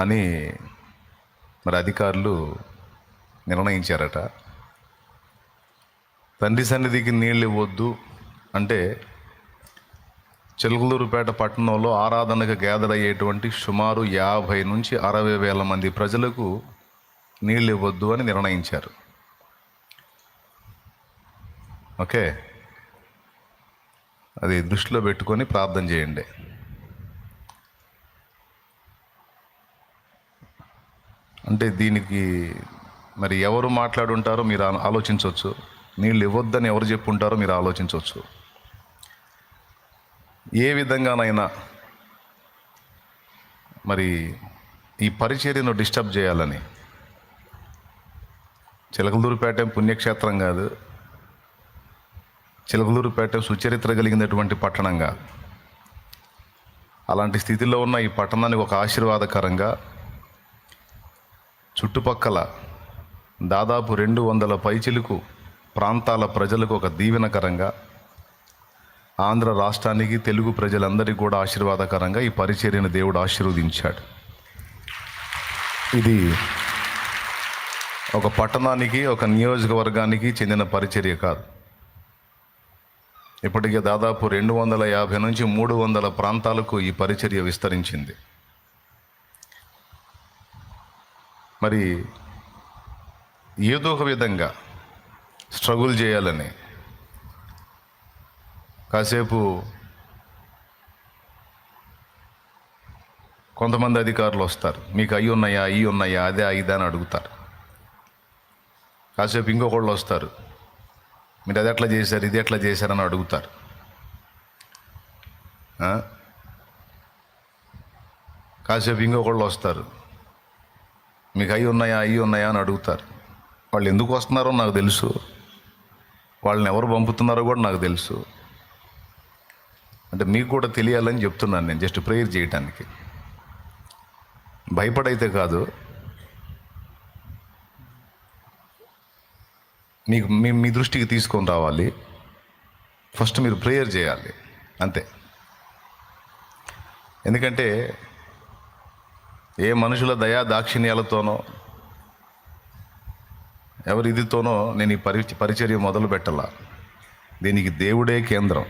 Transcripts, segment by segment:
అని మరి అధికారులు నిర్ణయించారట. తండ్రి సన్నిధికి నీళ్ళు ఇవ్వద్దు అంటే చిలకలూరుపేట పట్టణంలో ఆరాధనకు గ్యాదర్ అయ్యేటువంటి సుమారు యాభై నుంచి అరవై వేల మంది ప్రజలకు నీళ్ళు ఇవ్వద్దు అని నిర్ణయించారు. ఓకే. అది దృష్టిలో పెట్టుకొని ప్రార్థన చేయండి. అంటే దీనికి మరి ఎవరు మాట్లాడుంటారో మీరు ఆలోచించవచ్చు. నీళ్ళు ఇవ్వద్దని ఎవరు చెప్పుంటారో మీరు ఆలోచించవచ్చు. ఏ విధంగానైనా మరి ఈ పరిచర్యను డిస్టర్బ్ చేయాలని. చిలకలూరుపేట పుణ్యక్షేత్రం కాదు. చిలకలూరుపేట సుచరిత్ర కలిగినటువంటి పట్టణంగా. అలాంటి స్థితిలో ఉన్న ఈ పట్టణానికి ఒక ఆశీర్వాదకరంగా చుట్టుపక్కల దాదాపు రెండు వందల పైచిలుకు ప్రాంతాల ప్రజలకు ఒక దీవెనకరంగా ఆంధ్ర రాష్ట్రానికి తెలుగు ప్రజలందరికీ కూడా ఆశీర్వాదకరంగా ఈ పరిచర్యను దేవుడు ఆశీర్వదించాడు. ఇది ఒక పట్టణానికి ఒక నియోజకవర్గానికి చెందిన పరిచర్య కాదు. ఇప్పటికే దాదాపు రెండు వందల యాభై నుంచి మూడు వందల ప్రాంతాలకు ఈ పరిచర్య విస్తరించింది. మరి ఏదో ఒక విధంగా స్ట్రగుల్ చేయాలని. కాసేపు కొంతమంది అధికారులు వస్తారు. మీకు అయ్యి ఉన్నాయా అయ్యి ఉన్నాయా అదే ఇదా అని అడుగుతారు. కాసేపు ఇంకొకళ్ళు వస్తారు. మీరు అది ఎట్లా చేశారు ఇది ఎట్లా చేశారని అడుగుతారు. కాసేపు ఇంకొకళ్ళు వస్తారు. మీకు అయ్యి ఉన్నాయా అయ్యి ఉన్నాయా అని అడుగుతారు. వాళ్ళు ఎందుకు వస్తున్నారో నాకు తెలుసు. వాళ్ళని ఎవరు పంపుతున్నారో కూడా నాకు తెలుసు. అంటే మీకు కూడా తెలియాలని చెప్తున్నాను నేను జస్ట్ ప్రేయర్ చేయటానికి. భయపడైతే కాదు. మీకు మీ మీ దృష్టికి తీసుకొని రావాలి. ఫస్ట్ మీరు ప్రేయర్ చేయాలి అంతే. ఎందుకంటే ఏ మనుషుల దయా దాక్షిణ్యాలతోనో ఎవరి ఇదితోనో నేను ఈ పరి పరిచర్య మొదలు పెట్టాల. దీనికి దేవుడే కేంద్రం.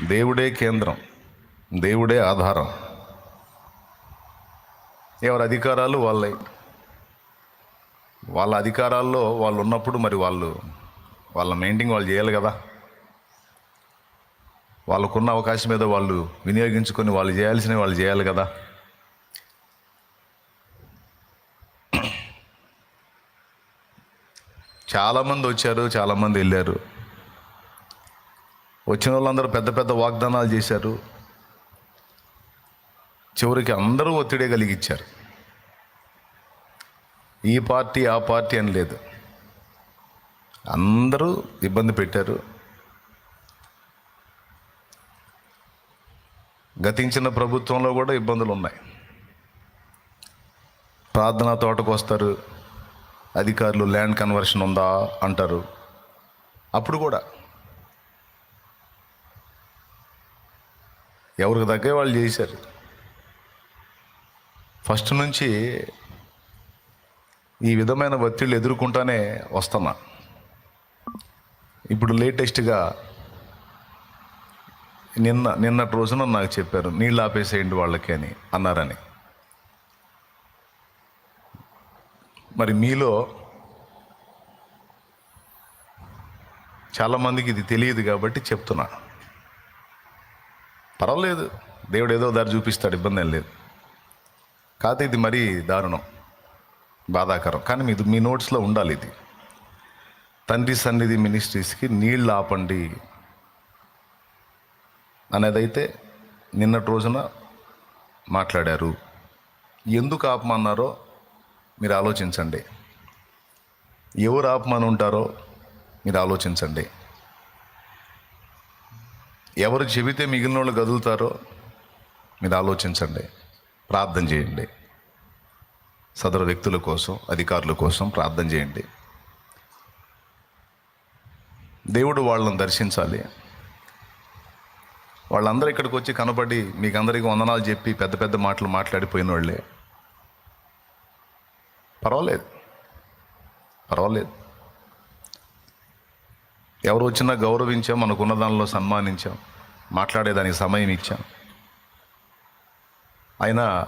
దేవుడే కేంద్రం. దేవుడే ఆధారం. ఎవరి అధికారాలు వాళ్ళే. వాళ్ళ అధికారాల్లో వాళ్ళు ఉన్నప్పుడు మరి వాళ్ళు వాళ్ళ మెయింటింగ్ వాళ్ళు చేయాలి కదా. వాళ్ళకున్న అవకాశం మీద వాళ్ళు వినియోగించుకొని వాళ్ళు చేయాల్సినవి వాళ్ళు చేయాలి కదా. చాలామంది వచ్చారు చాలామంది వెళ్ళారు. వచ్చిన వాళ్ళందరూ పెద్ద పెద్ద వాగ్దానాలు చేశారు. చివరికి అందరూ ఒత్తిడే కలిగించారు. ఈ పార్టీ ఆ పార్టీ అని లేదు. అందరూ ఇబ్బంది పెట్టారు. గతించిన ప్రభుత్వంలో కూడా ఇబ్బందులు ఉన్నాయి ప్రార్థనా తోటకు వస్తారు అధికారులు ల్యాండ్ కన్వర్షన్ ఉందా అంటారు. అప్పుడు కూడా ఎవరికి తగ్గే వాళ్ళు చేశారు. ఫస్ట్ నుంచి ఈ విధమైన ఒత్తిళ్ళు ఎదుర్కొంటానే వస్తున్నా. ఇప్పుడు లేటెస్ట్గా నిన్న నిన్నటి రోజున నాకు చెప్పారు నీళ్ళు ఆపేసేయండి వాళ్ళకి అని అన్నారని. మరి మీలో చాలామందికి ఇది తెలియదు కాబట్టి చెప్తున్నా. పర్వాలేదు దేవుడు ఏదో దారి చూపిస్తాడు ఇబ్బంది ఏం లేదు. కాకపోతే ఇది మరీ దారుణం బాధాకరం. కానీ మీ మీ నోట్స్లో ఉండాలి ఇది. తండ్రి సన్నిధి మినిస్ట్రీస్కి నీళ్ళు ఆపండి అనేదైతే నిన్నటి రోజున మాట్లాడారు. ఎందుకు ఆపమన్నారో మీరు ఆలోచించండి. ఎవరు ఆపమని ఉంటారో మీరు ఆలోచించండి. ఎవరు చెబితే మిగిలిన వాళ్ళు కదులుతారో మీరు ఆలోచించండి. ప్రార్థన చేయండి. సదరు వ్యక్తుల కోసం అధికారుల కోసం ప్రార్థన చేయండి. దేవుడు వాళ్ళని దర్శించాలి. వాళ్ళందరూ ఇక్కడికి వచ్చి కనబడి మీకు అందరికీ వందనాలు చెప్పి పెద్ద పెద్ద మాటలు మాట్లాడిపోయిన వాళ్ళే. పర్వాలేదు. పర్వాలేదు. ఎవరు వచ్చినా గౌరవించాం మనకున్న దానిలో సన్మానించాం మాట్లాడేదానికి సమయం ఇచ్చాం. అయినా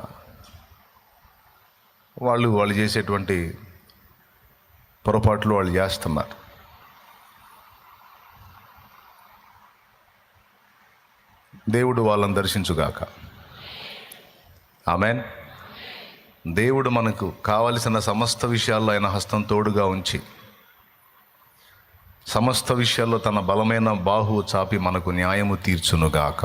వాళ్ళు వాళ్ళు చేసేటువంటి పొరపాట్లు వాళ్ళు చేస్తున్నారు. దేవుడు వాళ్ళని దర్శించుగాక. ఆమెన్. దేవుడు మనకు కావలసిన సమస్త విషయాల్లో ఆయన హస్తం తోడుగా ఉంచి సమస్త విషయాల్లో తన బలమైన బాహువు చాపి మనకు న్యాయము తీర్చునుగాక.